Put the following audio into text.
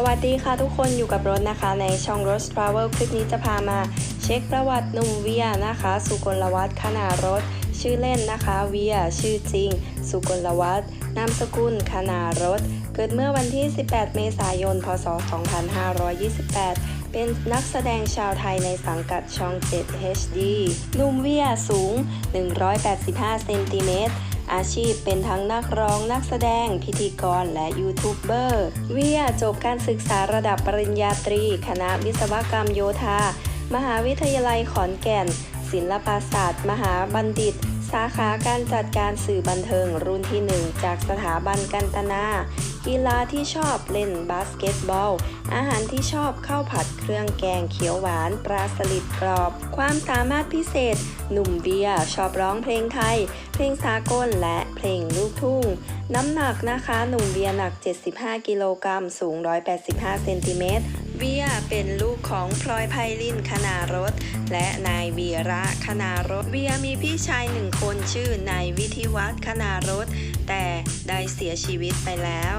สวัสดีค่ะทุกคนอยู่กับรถนะคะในช่อง Rose Travel คลิปนี้จะพามาเช็คประวัติหนุ่มเวียนะคะ สุกลวัฒน์ขนารถ ชื่อเล่นนะคะเวียชื่อจริง สุกลวัฒน์นามสกุลขนารถ เกิดเมื่อวันที่ 18 เมษายน พศ 2528 เป็นนักแสดงชาวไทยในสังกัดช่อง 7 HD นุ่มเวียสูง 185 เซนติเมตร อาชีพเป็นทั้งนักร้องนักแสดง พิธีกรและยูทูบเบอร์เวียจบการศึกษาระดับปริญญาตรี คณะวิศวกรรมโยธา มหาวิทยาลัยขอนแก่น ศิลปศาสตร์ มหาบัณฑิต สาขาการจัดการสื่อบันเทิงรุ่นที่ 1 จากสถาบันกันตนา กีฬาที่ชอบเล่นบาสเกตบอล อาหารที่ชอบข้าวผัดเครื่องแกงเขียวหวานปลาสลิดกรอบ ความสามารถพิเศษ หนุ่มเบียร์ชอบร้องเพลงไทย เพลงสากลและเพลงลูกทุ่ง น้ำหนักนะคะ หนุ่มเบียร์หนัก 75 กิโลกรัม สูง 185 เซนติเมตร เบียเป็นลูกของพลอยไพลินคณารถ และนายวีระคณารถเบียมีพี่ชายหนึ่งคนชื่อนายวิทิวัฒน์คณารถ แต่ได้เสียชีวิตไปแล้ว